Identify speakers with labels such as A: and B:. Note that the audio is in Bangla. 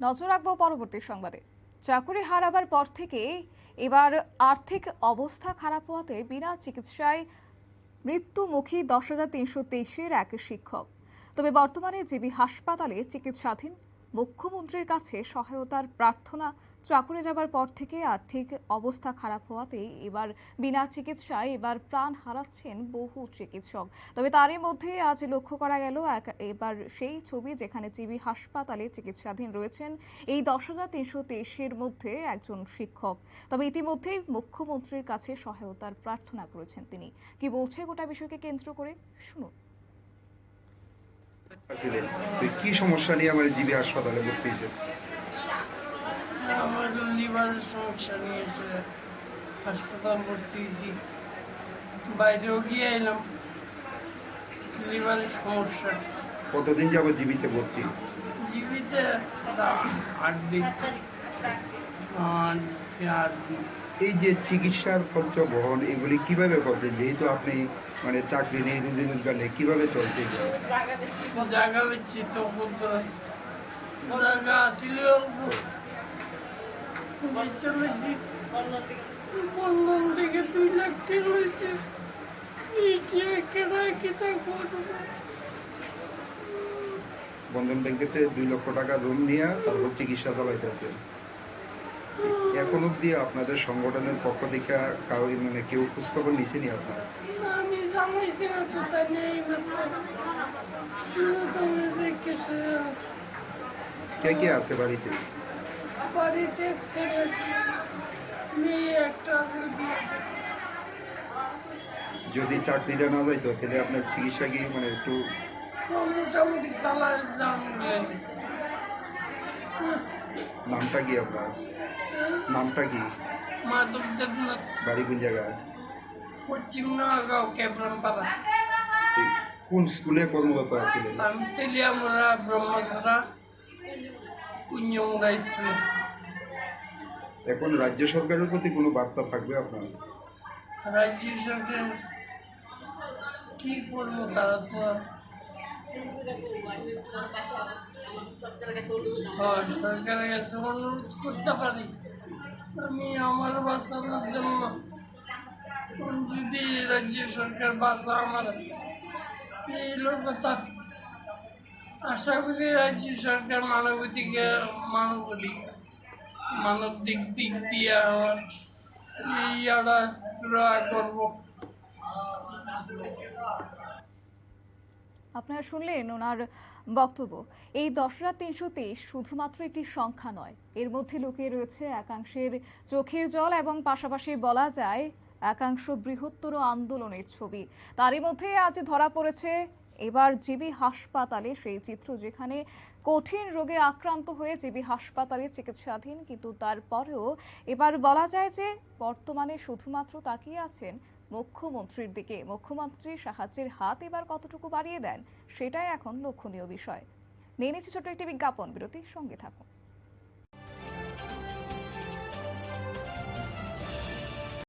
A: নজর রাখব পরবর্তী সংবাদে। চাকুরি হারাবার পর থেকে এবার আর্থিক অবস্থা খারাপ হওয়াতে বিনা চিকিৎসায় মৃত্যুমুখী দশ হাজার তিনশো তেইশের এক শিক্ষক। তবে বর্তমানে জিবি হাসপাতালে চিকিৎসাধীন মুখ্যমন্ত্রীর কাছে সহায়তার প্রার্থনা চাকুরি যাবার পর থেকে আর্থিক অবস্থা খারাপ হওয়াতে এবার বিনা চিকিৎসায় এবার প্রাণ হারাচ্ছেন বহু চিকিৎসক। তবে তারই মধ্যে আজ লক্ষ্য করা গেল এবার সেই ছবি যেখানে জিবি হাসপাতালে চিকিৎসাধীন রয়েছেন, এই দশ হাজার তিনশো তেইশের মধ্যে একজন শিক্ষক। তবে ইতিমধ্যেই মুখ্যমন্ত্রীর কাছে সহায়তার প্রার্থনা করেছেন তিনি। কি বলছে গোটা বিষয়কে কেন্দ্র করে? শুনুন।
B: কি সমস্যা নিয়ে আমার জিবি হাসপাতালে ভর্তি হয়েছে
C: আমার সমস্যা নিয়েছে হাসপাতাল ভর্তি? হয়েছি বাইরেও গিয়ে এলাম সমস্যা
B: কতদিন ভর্তি
C: আট দিন আট দিন
B: এই যে চিকিৎসার খরচ, বহন, এগুলি কীভাবে করছেন? যেহেতু আপনি মানে চাকরি নেই, রুজি রোজগার নেই, কীভাবে চলছে
C: জায়গা দিচ্ছি তো। জায়গা বন্ধন থেকে দুই লাখ টাকা হয়েছে
B: বন্ধন ব্যাংকেতে দুই লক্ষ টাকা রুম নিয়ে তারপর চিকিৎসা চালাইতেছে এখন অব্দি আপনাদের সংগঠনের পক্ষ থেকে কাউ মানে কেউ খোঁজখবর নিছেনি আপনার? কে কে আছে বাড়িতে?
C: বাড়িতে ছেলে মেয়ে একটা আছে বিয়ে।
B: যদি চাকরিটা না যাইতো তাহলে আপনার চিকিৎসা কি মানে একটু
C: মোটামুটি চালায় জানলেন
B: নামটা কি আপনার? নামটা কি?
C: মাধব দেবনাথ
B: বাড়ি কোন জায়গায়?
C: পশ্চিম নগাঁও ক্যাবরামপাড়া
B: এই কোন স্কুলে কর্মরত আছিলেন?
C: আমি তেলিয়ামুড়া ব্রহ্মছড়া কুঞ্জমুড়া স্কুলে।
B: এখন রাজ্য সরকারের প্রতি কোনো বার্তা থাকবে আপনার?
C: রাজ্য সরকার কি করব তারা তো হ্যাঁ, সরকারের অনুরোধ করতে পারি। আমি আমার বাঁচানোর জন্য যদি রাজ্য সরকার বাঁচা আমার এই হলো কথা আশা করি রাজ্য সরকার মানবাধিকে মানবাধিক মানব দিক দিয়ে রয়া
A: আপনারা শুনলেন ওনার বক্তব্য। এই দশ হাজার তিনশো তেইশ শুধুমাত্র একটি সংখ্যা নয়, এর মধ্যে লুকিয়ে রয়েছে একাংশের চোখের জল এবং পাশাপাশি বলা যায় একাংশ বৃহত্তর আন্দোলনের ছবি। তারই মধ্যে আজ ধরা পড়েছে এবার জিবি হাসপাতালে সেই চিত্র যেখানে কঠিন রোগে আক্রান্ত হয়ে জিবি হাসপাতালে চিকিৎসাধীন, কিন্তু তারপরেও এবার বলা যায় যে বর্তমানে শুধুমাত্র তাকিয়ে আছেন মুখ্যমন্ত্রীর দিকে। মুখ্যমন্ত্রী সাহায্যের হাত এবার কতটুকু বাড়িয়ে দেন, সেটাই এখন লক্ষণীয় বিষয়। নিয়ে নিচ্ছে ছোট্ট একটি বিজ্ঞাপন, বিরতির সঙ্গে থাকুন।